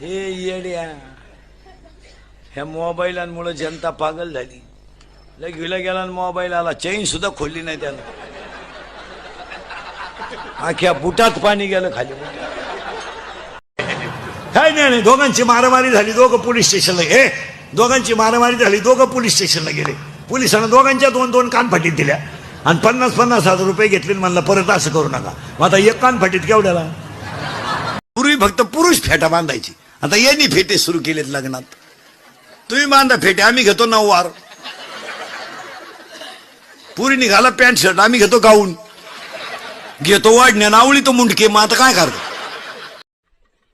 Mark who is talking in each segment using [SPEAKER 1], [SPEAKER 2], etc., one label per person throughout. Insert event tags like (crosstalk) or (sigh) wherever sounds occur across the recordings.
[SPEAKER 1] हे येड्या. ह्या मोबाईलांमुळे जनता पागल झाली. लग गेला गेला मोबाईल आला चैन सुद्धा खोलली नाही त्यानं. आख्या बुटात पाणी गेलं खाली. काय नाही नाही दोघांची मारामारी झाली दोघं पोलीस स्टेशनला हे दोघांची मारामारी झाली दोघं पोलीस स्टेशनला गेले. पोलिसांना दोघांच्या दोन दोन कानफाटीत दिल्या. आणि पन्नास पन्नास हजार रुपये घेतले म्हणलं परत असं करू नका. मग आता एक कानफाटीत केवढ्याला? पूर्वी फक्त पुरुष फेटा बांधायची. आता यांनी फेटे सुरू केलेत लग्नात. तुम्ही बांधा फेटे आम्ही घेतो नऊवार. पुरी निघाला पॅन्ट शर्ट आम्ही घेतो गाऊन. घेतो वाढण्या नावळी तो मुंडके मग आता काय करतो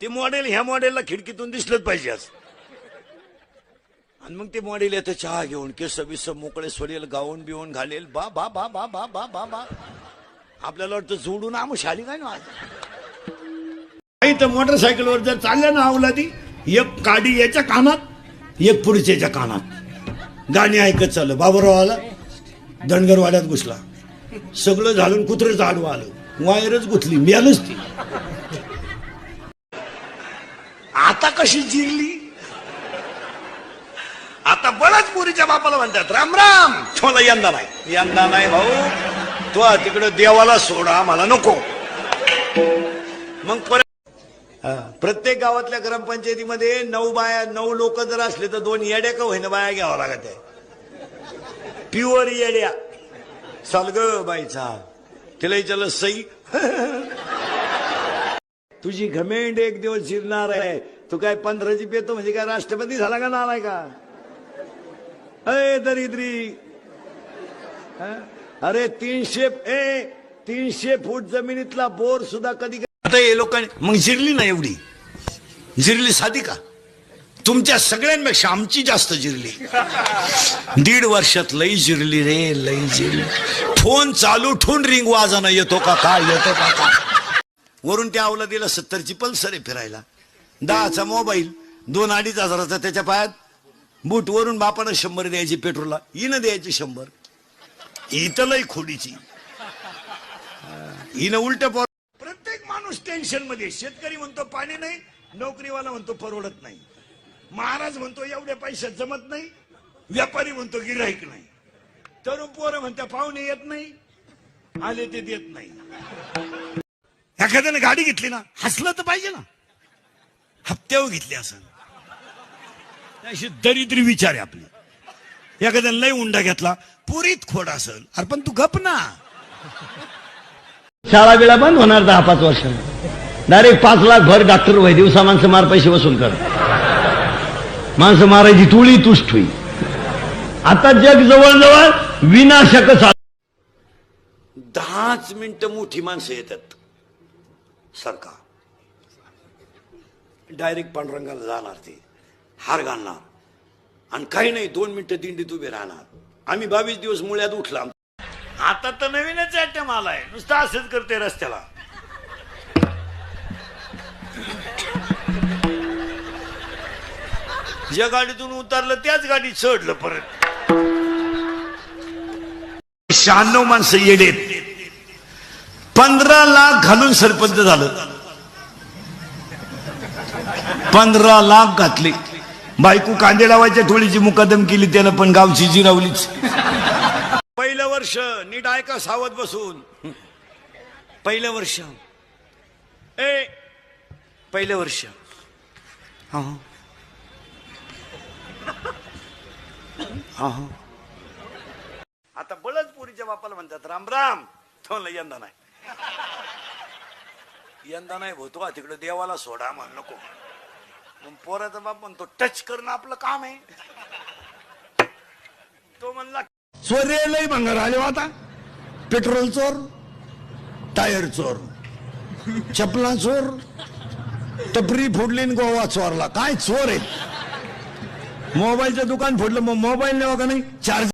[SPEAKER 1] ते मॉडेल ह्या मॉडेलला खिडकीतून दिसलंच पाहिजे आज. आणि मग ते मॉडेल येतं चहा घेऊन केस बिस मोकळे सोडेल गाऊन बिवून घालेल. बा बा बा बा बा बा बा बा. आपल्याला वाटतं जोडून आम शाली काय ना तर मोटरसायकलवर जर चालल्या ना अवलादी एक काडी याच्या कानात एक पुढच्याच्या कानात. गाणी ऐकत चाललं. बाबूराव आला दणगरवाड्यात घुसला. सगळं झालून कुत्रं आडवं आलं. वायरच गुथली मिळालच ती. आता कशी जिरली? आता बळच पुरीच्या बापाला म्हणतात राम राम. छोला यंदा नाही. यंदा नाही भाऊ. तो तिकडं देवाला सोडा मला नको. मग परत प्रत्येक गावातल्या ग्रामपंचायतीमध्ये नऊ बाया नऊ लोक जर असले तर दोन येड्या का होईना बाया घ्यावा लागत आहे? प्युअर येड्या. चाल ग बाईचा तिला विचारलं सई (laughs) तुझी घमेंड एक दिवस जिरणार आहे. तू काय पंधराची पेतो म्हणजे काय राष्ट्रपती झाला का नालाय का? अरे दरिद्री. हा? अरे तीनशे ए तीनशे फूट जमिनीतला बोर सुद्धा कधी आता हे लोकांनी मग जिरली ना एवढी? जिरली साधी का? तुमच्या सगळ्यांपेक्षा आमची जास्त जिरली. दीड वर्षात लई जिरली रे लई जिरली. फोन चालू ठेवून रिंग वाजाना येतो का काय येतो का काय? वरून त्या अवलादीला सत्तरची पल्सर आहे फिरायला. दहाचा मोबाईल दोन अडीच हजाराचा त्याच्या पायात. बूट वरून बापानं शंभर द्यायची पेट्रोलला. हिनं द्यायची शंभर. इथं लई खोडीची. हिनं उलट माणूस टेन्शनमध्ये. शेतकरी म्हणतो पाणी नाही. नोकरीवाला म्हणतो परवडत नाही. महाराज म्हणतो एवढ्या पैशात जमत नाही. व्यापारी म्हणतो गिराईक नाही. तरुण पोरं म्हणत्या पाहुणे येत नाही. आले ते देत नाही. एखाद्याने गाडी घेतली ना हसलं तर पाहिजे ना. हप्त्यावर घेतली असं अशी दरिद्री विचार आहे आपली. एखाद्याने लय उंडा घेतला पुरीत खोड असेल. अरे पण तू गप ना.
[SPEAKER 2] शाळा बिळा बंद होणार दहा पाच वर्ष. डायरेक्ट पाच लाख भर डॉक्टर वय दिवसा माणसं मार पैसे वसूल कर. माणसं मारायची तुळी तुष्ट होई. आता जग जवळजवळ विनाशक
[SPEAKER 1] दहाच मिनिट मोठी माणसं येतात. सरकार. डायरेक्ट पांडुरंगाला जाणार ते. हार घालणार. आणि काही नाही दोन मिनिटं दिंडीत उभे राहणार. आम्ही बावीस दिवस मुळ्यात उठला आता तर नवीनच आयटम आलाय. नुसतं असंच करते रस्त्याला. ज्या गाडीतून उतरलं त्याच गाडीत चढलं परत. शहाण्णव माणसं येडेत. पंधरा लाख घालून सरपंच झालं. पंधरा लाख घातले. बायको कांदे लावायच्या टोळीची मुकादम केली त्यानं पण गावची जिरावलीच. वर्ष नीट ऐका सावध बसून? पहिलं वर्ष. ए पहिलं वर्ष. हा हा. हा आता बळच पुरीच्या बापाला म्हणतात राम राम. तो म्हणलं, यंदा नाही. यंदा नाही होतो तिकडे देवाला सोडा म्हण नको. मग पोराचा बाप म्हणतो टच करणं आपलं काम आहे. तो म्हणला चोरे लय भंगार आले हो आता. पेट्रोल चोर टायर चोर चपला चोर टपरी फोडली गोवा चोरला. काय चोर आहे? मोबाईलचं दुकान फोडलं मग मोबाईल नेवा का नाही? चार्ज